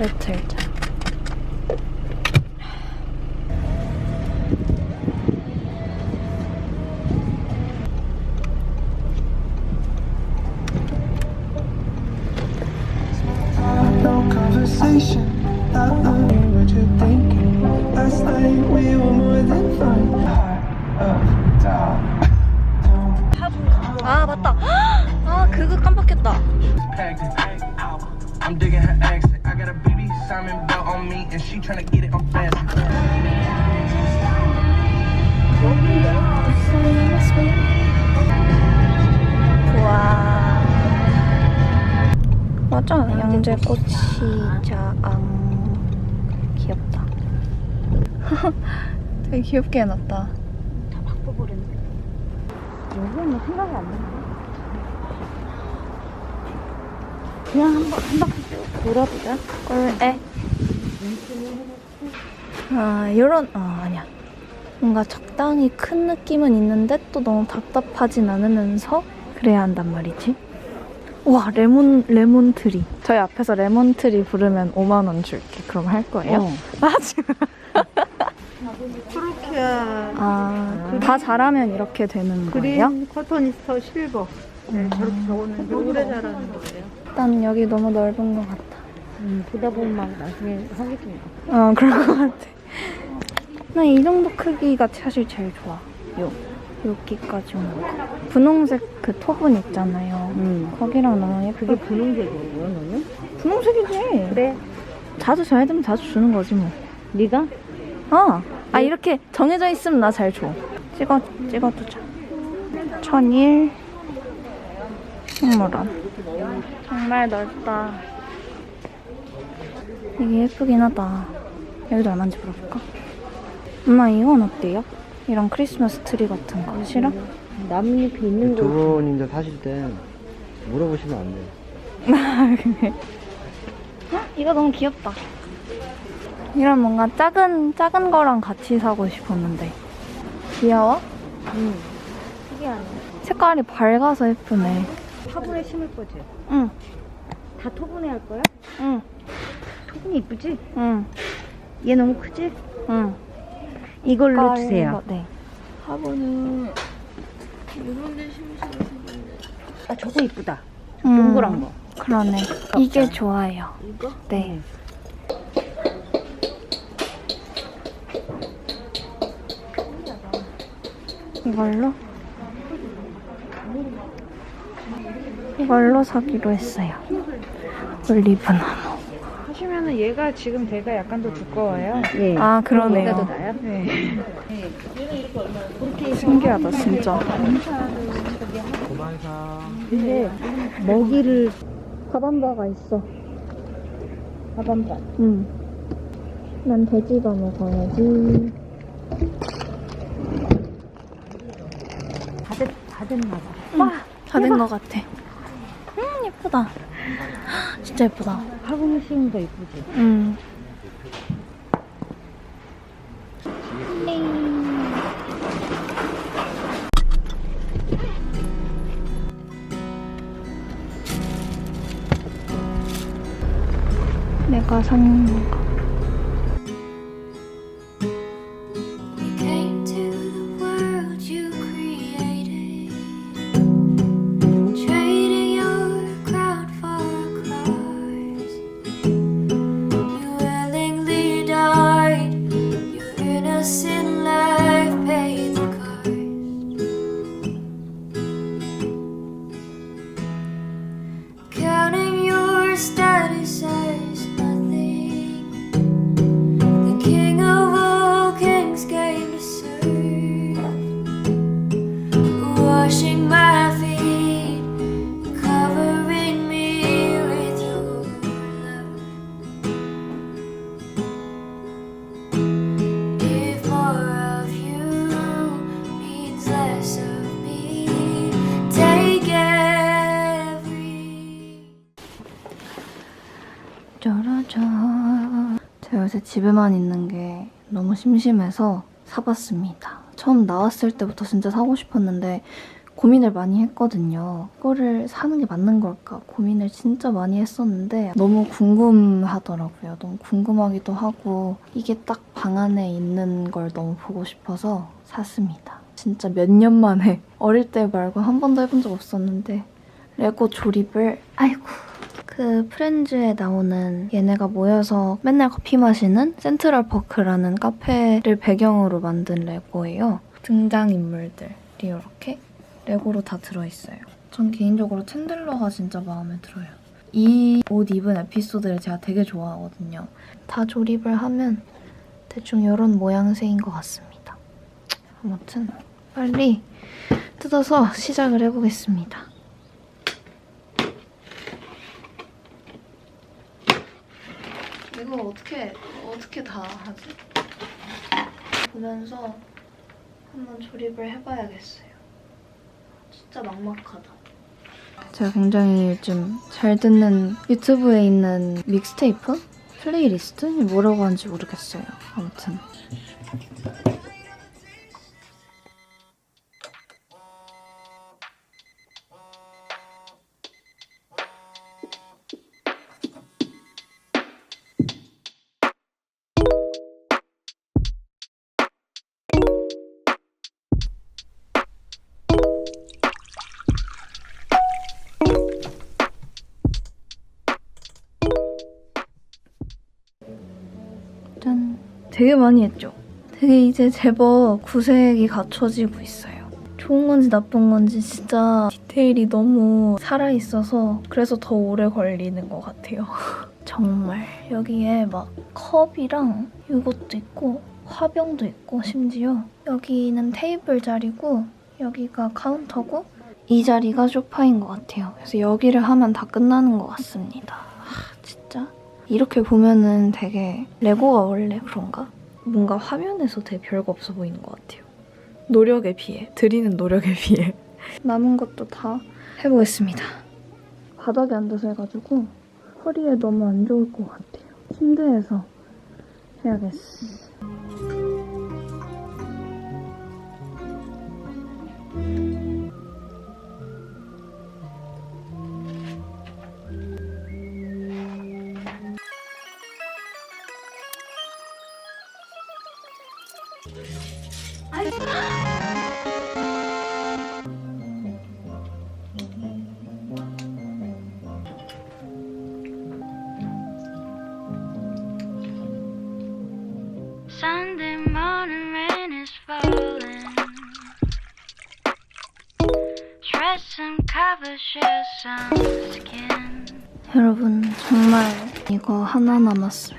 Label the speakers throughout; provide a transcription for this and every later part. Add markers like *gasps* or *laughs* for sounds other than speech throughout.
Speaker 1: 오래 틀자. 아 맞다. 아 그거 깜빡했다.
Speaker 2: Simon belt on me, and she tryna get it on fast.
Speaker 1: 와. 맞아 양재 꼬치 자앙 귀엽다. *laughs* 되게 귀엽게 해놨다.
Speaker 3: 여기는 생각이 안 나네. 그냥 한, 번, 한 바퀴 쭉 돌아보자.
Speaker 1: 꿀에. 아 요런 아 아니야. 뭔가 적당히 큰 느낌은 있는데 또 너무 답답하진 않으면서 그래야 한단 말이지. 와 레몬 레몬 트리. 저희 앞에서 레몬 트리 부르면 5만 원 줄게. 그럼 할 거예요?
Speaker 3: 어.
Speaker 1: 맞아.
Speaker 3: 프로키아
Speaker 1: 아, 다 잘하면 이렇게 되는 거예요?
Speaker 3: 그린 커터니스터 실버. 네, 저렇게 적었는데 오래 자라는 거예요.
Speaker 1: 일단 여기 너무 넓은 것 같아.
Speaker 3: 음, 보다 보면 막 나중에 하겠습니다.
Speaker 1: 어, 그럴 것 같아. *laughs* 나 이 정도 크기가 사실 제일 좋아. 요, 여기까지 오는 거. 분홍색 그 토분 있잖아요.
Speaker 3: 음.
Speaker 1: 거기랑 너무 예쁘
Speaker 3: 그게 분홍색이에요, 너는?
Speaker 1: 분홍색이지.
Speaker 3: 그래.
Speaker 1: 자주 줘야 되면 자주 주는 거지 뭐.
Speaker 3: 네가?
Speaker 1: 어. 아, 이렇게 정해져 있으면 나 잘 줘. 찍어, 찍어두자. 천일. 식물원. 정말 넓다. 이게 예쁘긴 하다. 여기도 얼마인지 물어볼까? 엄마, 이건 어때요? 이런 크리스마스 트리 같은 거 싫어?
Speaker 3: 나뭇잎이 있는
Speaker 4: 두
Speaker 3: 거.
Speaker 4: 분인데 사실 때 물어보시면 안 돼요. *laughs*
Speaker 1: 이거 너무 귀엽다. 이런 뭔가 작은, 작은 거랑 같이 사고 싶었는데. 귀여워?
Speaker 3: 음. 특이하네.
Speaker 1: 색깔이 밝아서 예쁘네.
Speaker 3: 화분에 심을 거지?
Speaker 1: 응,
Speaker 3: 다 토분해 할 거야?
Speaker 1: 응,
Speaker 3: 토분이 이쁘지?
Speaker 1: 응,
Speaker 3: 얘 너무 크지?
Speaker 1: 응.
Speaker 3: 이걸로 주세요.
Speaker 1: 네.
Speaker 3: 아, 저거 이쁘다.
Speaker 1: 음,
Speaker 3: 동그란 거.
Speaker 1: 그러네. 이게 좋아요.
Speaker 3: 이거?
Speaker 1: 네. 이걸로? 이걸로 사기로 했어요. 올리브나무.
Speaker 5: 하시면은 얘가 지금 대가 약간 더 두꺼워요.
Speaker 3: 예.
Speaker 1: 아, 그러네요.
Speaker 3: 얘가 더 나요?
Speaker 5: 네.
Speaker 1: 신기하다, 진짜.
Speaker 3: 근데 먹이를
Speaker 1: 바밤바가 있어.
Speaker 3: 하반반.
Speaker 1: 응. 난 돼지가 먹어야지.
Speaker 3: 다, 됐, 다 됐나 봐.
Speaker 1: 와, 다 된 것 같아. 음, 예쁘다. *gasps* 진짜 예쁘다.
Speaker 3: 심은 거 이쁘지?
Speaker 1: 음. 내가 산 집에만 있는 게 너무 심심해서 사봤습니다. 처음 나왔을 때부터 진짜 사고 싶었는데 고민을 많이 했거든요. 이거를 사는 게 맞는 걸까 고민을 진짜 많이 했었는데 너무 궁금하더라고요. 너무 궁금하기도 하고 이게 딱 방 안에 있는 걸 너무 보고 싶어서 샀습니다. 진짜 몇 년 만에 *laughs* 어릴 때 말고 한 번도 해본 적 없었는데 레고 조립을 아이고 그 프렌즈에 나오는 얘네가 모여서 맨날 커피 마시는 센트럴 퍼크라는 카페를 배경으로 만든 레고예요. 등장인물들이 이렇게 레고로 다 들어있어요. 전 개인적으로 챈들러가 진짜 마음에 들어요. 이 옷 입은 에피소드를 제가 되게 좋아하거든요. 다 조립을 하면 대충 이런 모양새인 것 같습니다. 아무튼 빨리 뜯어서 시작을 해보겠습니다. 이거 어떻게 어떻게 다 하지? 보면서 한번 조립을 해봐야겠어요. 진짜 막막하다. 제가 굉장히 요즘 잘 듣는 유튜브에 있는 믹스테이프? 플레이리스트? 뭐라고 하는지 모르겠어요. 아무튼. 되게 많이 했죠? 되게 이제 제법 구색이 갖춰지고 있어요. 좋은 건지 나쁜 건지 진짜 디테일이 너무 살아있어서 그래서 더 오래 걸리는 것 같아요. *laughs* 정말 여기에 막 컵이랑 이것도 있고 화병도 있고 심지어 여기는 테이블 자리고 여기가 카운터고 이 자리가 소파인 것 같아요. 그래서 여기를 하면 다 끝나는 것 같습니다. 이렇게 보면은 되게 레고가 원래 그런가? 뭔가 화면에서 되게 별거 없어 보이는 것 같아요. 노력에 비해, 드리는 노력에 비해. *laughs* 남은 것도 다 해보겠습니다. 바닥에 앉아서 해가지고 허리에 너무 안 좋을 것 같아요. 침대에서 해야겠어. 여러분 정말 이거 하나 남았어요.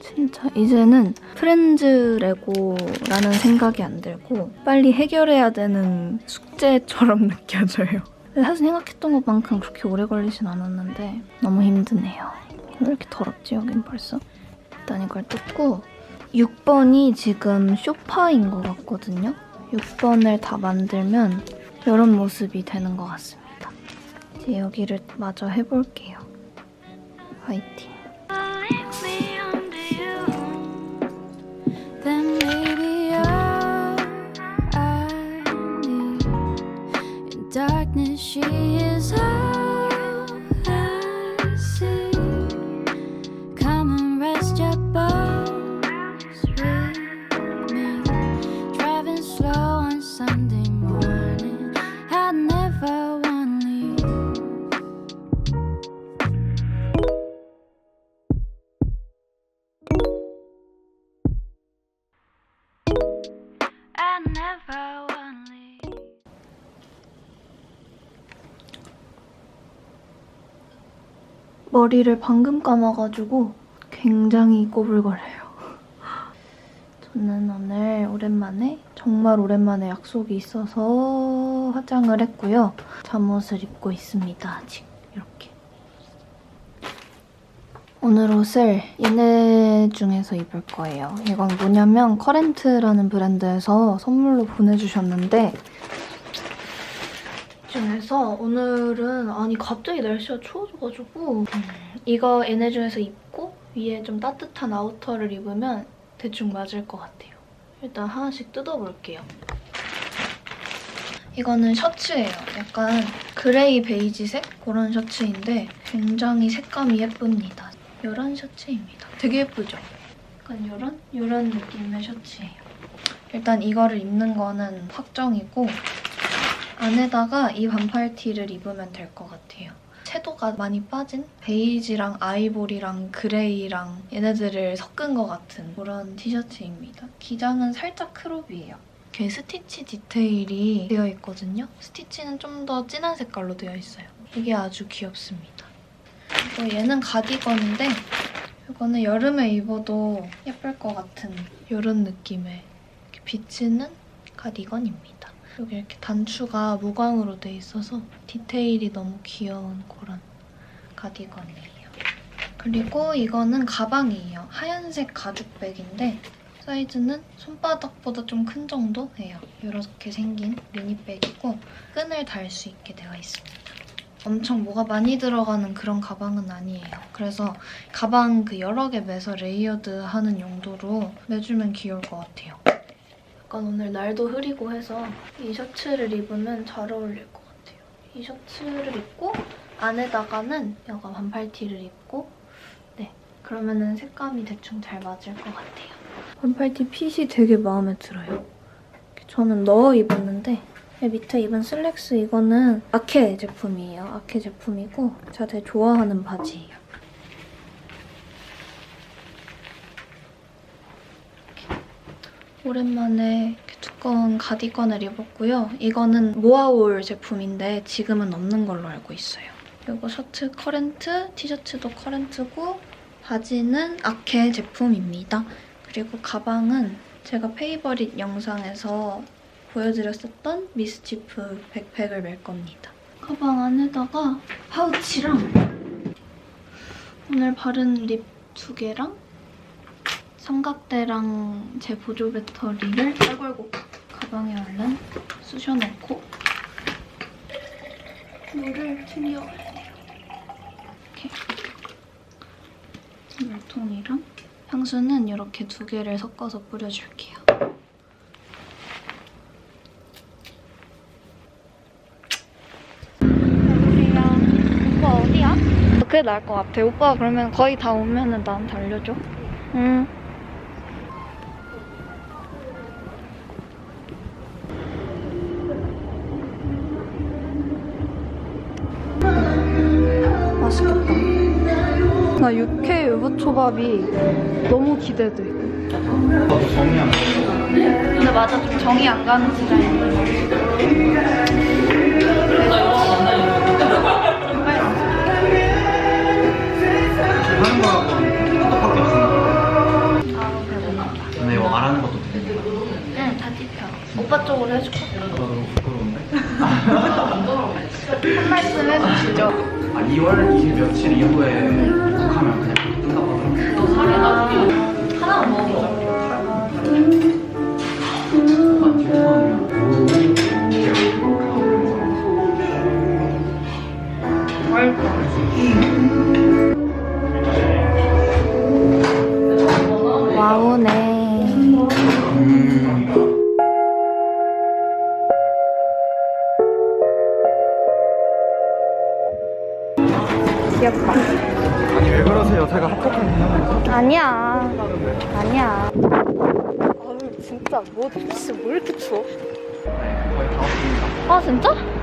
Speaker 1: 진짜 이제는 프렌즈 레고라는 생각이 안 들고 빨리 해결해야 되는 숙제처럼 *laughs* 느껴져요. 사실 생각했던 것만큼 그렇게 오래 걸리진 않았는데 너무 힘드네요. 왜 이렇게 더럽지 여긴 벌써? 일단 이걸 뜯고 6번이 지금 쇼파인 것 같거든요. 6번을 다 만들면 이런 모습이 되는 것 같습니다. 이제 여기를 마저 해볼게요. 화이팅.
Speaker 6: She is all
Speaker 1: 머리를 방금 감아가지고 굉장히 꼬불거려요. 저는 오늘 오랜만에 정말 오랜만에 약속이 있어서 화장을 했고요. 잠옷을 입고 있습니다. 아직 이렇게. 오늘 옷을 얘네 중에서 입을 거예요. 이건 뭐냐면 커렌트라는 브랜드에서 선물로 보내주셨는데 중에서 오늘은 아니 갑자기 날씨가 추워져가지고 음, 이거 얘네 중에서 입고 위에 좀 따뜻한 아우터를 입으면 대충 맞을 것 같아요. 일단 하나씩 뜯어볼게요. 이거는 셔츠예요. 약간 그레이 베이지색 그런 셔츠인데 굉장히 색감이 예쁩니다. 이런 셔츠입니다. 되게 예쁘죠? 약간 이런 이런 느낌의 셔츠예요. 일단 이거를 입는 거는 확정이고 안에다가 이 반팔 티를 입으면 될 것 같아요. 채도가 많이 빠진 베이지랑 아이보리랑 그레이랑 얘네들을 섞은 것 같은 그런 티셔츠입니다. 기장은 살짝 크롭이에요. 이렇게 스티치 디테일이 되어 있거든요. 스티치는 좀 더 진한 색깔로 되어 있어요. 이게 아주 귀엽습니다. 그리고 얘는 가디건인데 이거는 여름에 입어도 예쁠 것 같은 이런 느낌의 비치는 가디건입니다. 여기 이렇게 단추가 무광으로 돼 있어서 디테일이 너무 귀여운 그런 가디건이에요. 그리고 이거는 가방이에요. 하얀색 가죽백인데 사이즈는 손바닥보다 좀 큰 정도예요. 이렇게 생긴 미니백이고 끈을 달 수 있게 되어 있습니다. 엄청 뭐가 많이 들어가는 그런 가방은 아니에요. 그래서 가방 그 여러 개 매서 레이어드 하는 용도로 매주면 귀여울 것 같아요. 약간 오늘 날도 흐리고 해서 이 셔츠를 입으면 잘 어울릴 것 같아요. 이 셔츠를 입고 안에다가는 약간 반팔티를 입고 네 그러면은 색감이 대충 잘 맞을 것 같아요. 반팔티 핏이 되게 마음에 들어요. 저는 넣어 입었는데 밑에 입은 슬랙스 이거는 아케 제품이에요. 아케 제품이고 제가 되게 좋아하는 바지예요. 오랜만에 두꺼운 가디건을 입었고요. 이거는 모아올 제품인데 지금은 없는 걸로 알고 있어요. 그리고 셔츠 커렌트, 티셔츠도 커렌트고 바지는 아케 제품입니다. 그리고 가방은 제가 페이버릿 영상에서 보여드렸었던 미스치프 백팩을 멜 겁니다. 가방 안에다가 파우치랑 오늘 바른 립 두 개랑 삼각대랑 제 보조 배터리를 빼골고 가방에 얼른 쑤셔넣고 물을 챙겨와야 돼요. 이렇게 물통이랑 향수는 이렇게 두 개를 섞어서 뿌려줄게요. 오빠 어디야? 그게 나을 것 같아. 오빠가 그러면 거의 다 오면은 나한테 알려줘. 응. 나 육회 유부초밥이 너무 기대돼. 근데 맞아 좀 정이 안 가는 디자인. 아. 오빠 쪽으로 해줄까?
Speaker 4: 너무 부끄러운데?
Speaker 1: 한 말씀 해주시죠.
Speaker 4: 아 2월 20 며칠 이후에 욱하면 그냥 뜬다고 하더라고요.
Speaker 1: 하나만 먹어보자.
Speaker 4: 한
Speaker 1: 진짜?